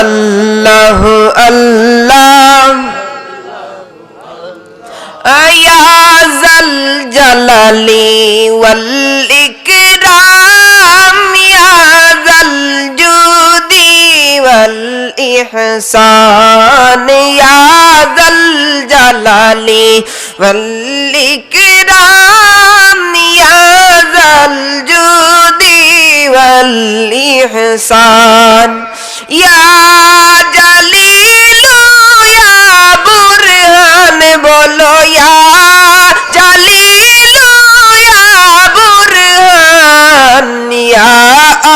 আল্লাহ আল্লাহ। আয়াজাল জালালি ওয়াল ইকরাম ইয়াজাল জুদি ওয়াল ইহসান ইয়াজাল জালালি ওয়াল ইকরাম ইয়াজাল জুদি ওয়াল ইহসান। ইয়া জালিলু ইয়া বুরহান বলো ইয়া জালিলু ইয়া বুরহান ইয়া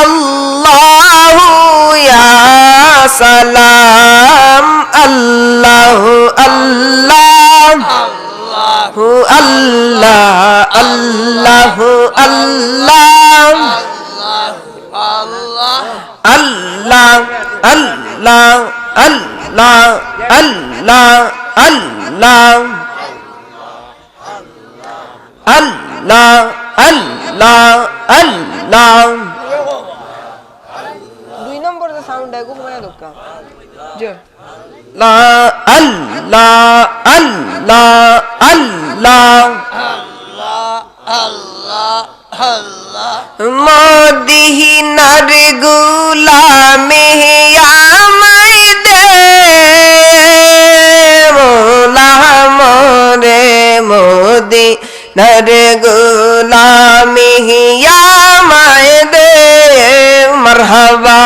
আল্লাহু আল্লাহ আল্লাহ আল্লাহ আল্লাহ আল্লাহ। আল্লাহ আল্লাহ আল্লাহ। দুই নম্বর যে সাউন্ড আছে ঘুমায় দোকা যে আল্লাহ আল্লাহ আল্লাহ। মদিনার গুলামে আমায় দে মোলা মরে মোদি নর গুলামে আমায় দে মরহবা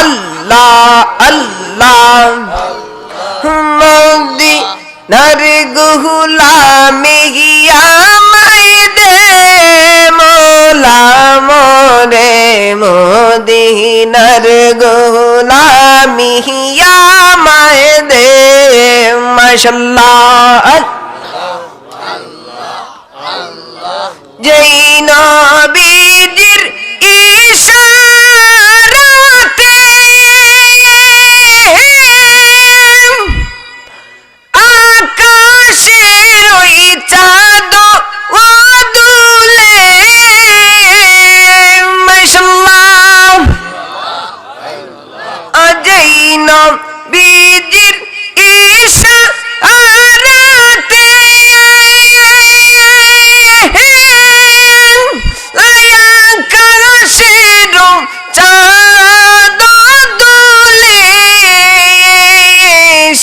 আল্লাহ আল্লাহ মোদি নর গুলামে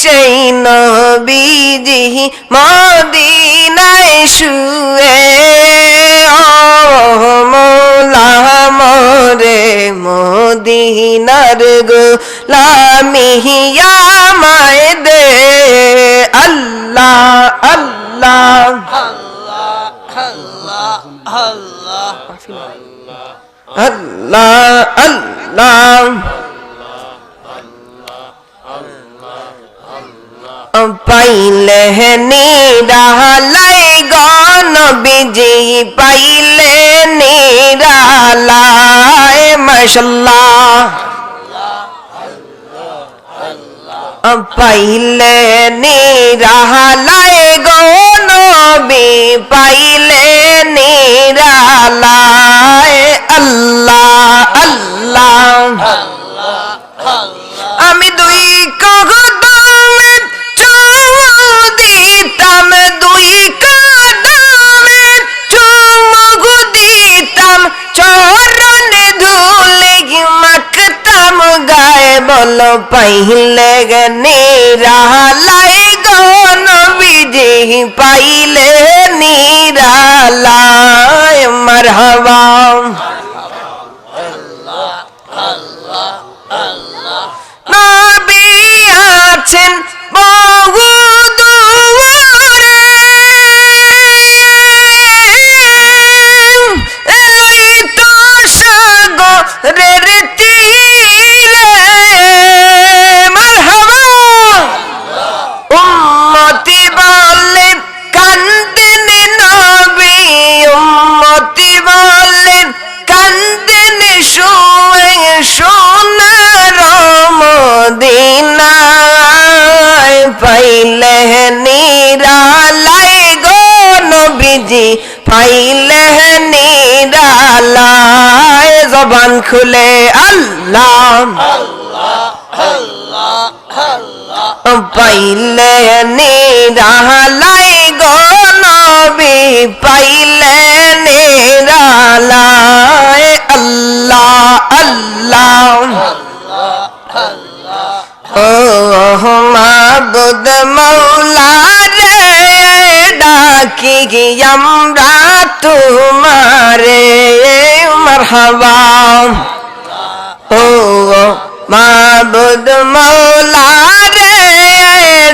সেই নবীজি মদিনায় শুয়ে মোলা মরে মদিনার গো লামিয়া মায় দে আল্লাহ আল্লাহ। আল্লাহ আল্লাহ। পাইলে নিরালাই গণ বিজি পাইলে নিরালায় মশাল্লাহ। পাইলে নিরালায় গণ বি পাইলে নিরালায় আল্লাহ। পাইলে নিরালাই গন বিজি পাইলে নিরালায় মারহাবা। আছেন বহু দূরে এই তো সাগরের পাইলে নিরালায় জবান খুলে আল্লাহ। পাইলে নিরালাই গো নবী, পাইলে নিরালাই আল্লাহ আল্লাহ। ও মাবুদ মৌলা রে ডাকি আমরা। তোমারে মারহাবা। ও মাবুদ মৌলা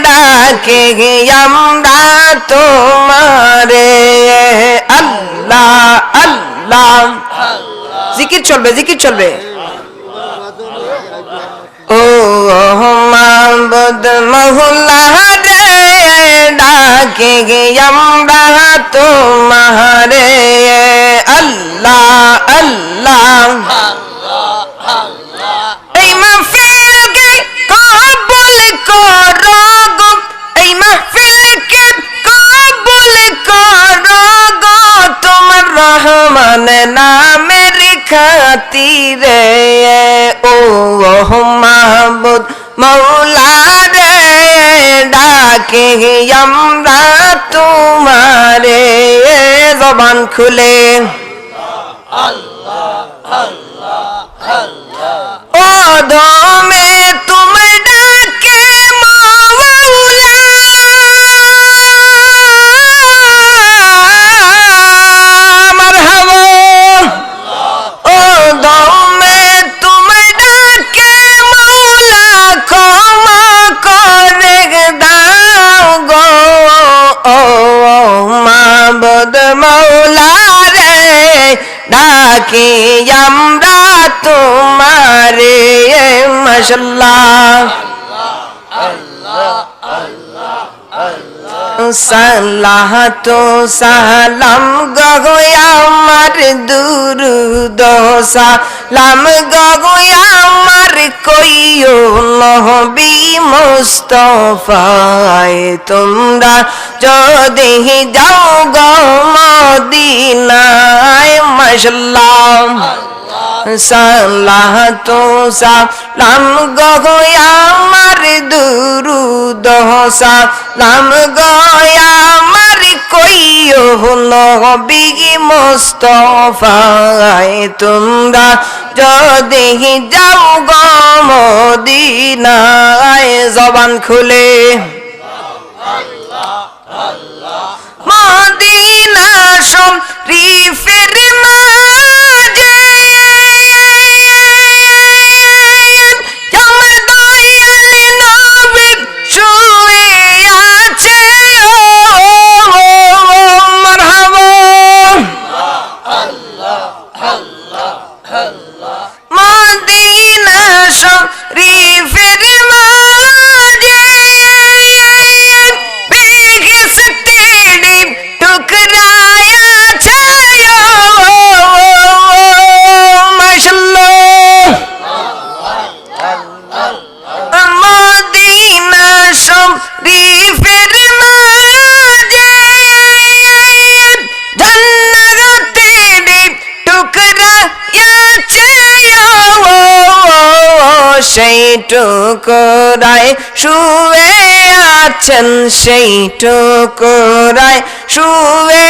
ডাকে আমরা তোমারে। আল্লাহ আল্লাহ। জিকির চলবে জিকির চলবে। ও মাবুদ মৌলা রে ডাকে আমরা তোমারে আল্লাহ আল্লাহ। এই মাহফিলকে কবুল করো গো। এই মাহফিলকে কবুল করো গো। তোমার রহমান নামের খাতিরে ও মাহবুদ মৌলা রে ডাকে আমরা তোমারে জবান খুলে। ও ধমে ডাকি আমরা তোমারে মশাল্লাহ। সালাহ তো সালাম গগয়া আমার দুরুদ, সালাম গগয়া আমার কইও নহবি মুস্তফায়। তোমরা যদি যাও গো মদিনায় সালাহ তো সালাম গয়া আমার দুরুদ সালাম গয়া আমার কইও নবী মুস্তফায় তোমরা, যদি যাও জবান খুলে মদিনা শরীফের টুকরায়াছে সেই টুকরায় শুয়ে আছেন সেই টুকরায় শুয়ে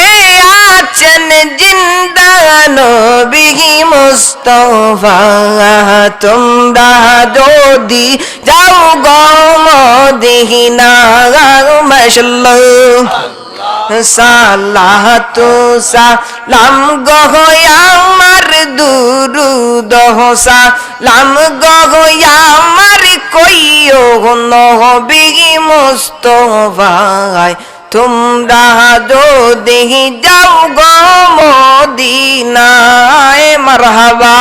আছেন জিন্দা নবী মুস্তফা তোমরা যদি যাও গো মদিনা মাশাল্লাহ সালাহ তো সালাম গহয়া আমার দুরুদ সালাম গহয়া আমার কইও নবী মুস্তফায়। তোমরা যদি যাও গো মদিনায়, মারহাবা।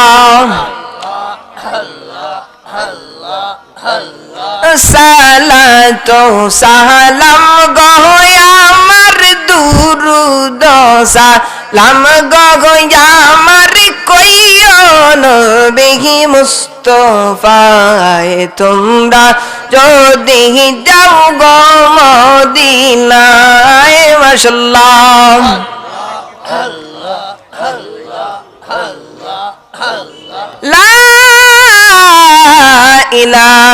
সালাতো সালাম গহয়া সালাম গহয়া আমার কইও নবী মুস্তফায় তোমরা। যদি যাও গো মদিনায় মাশাল্লাহ। লা ইলাহা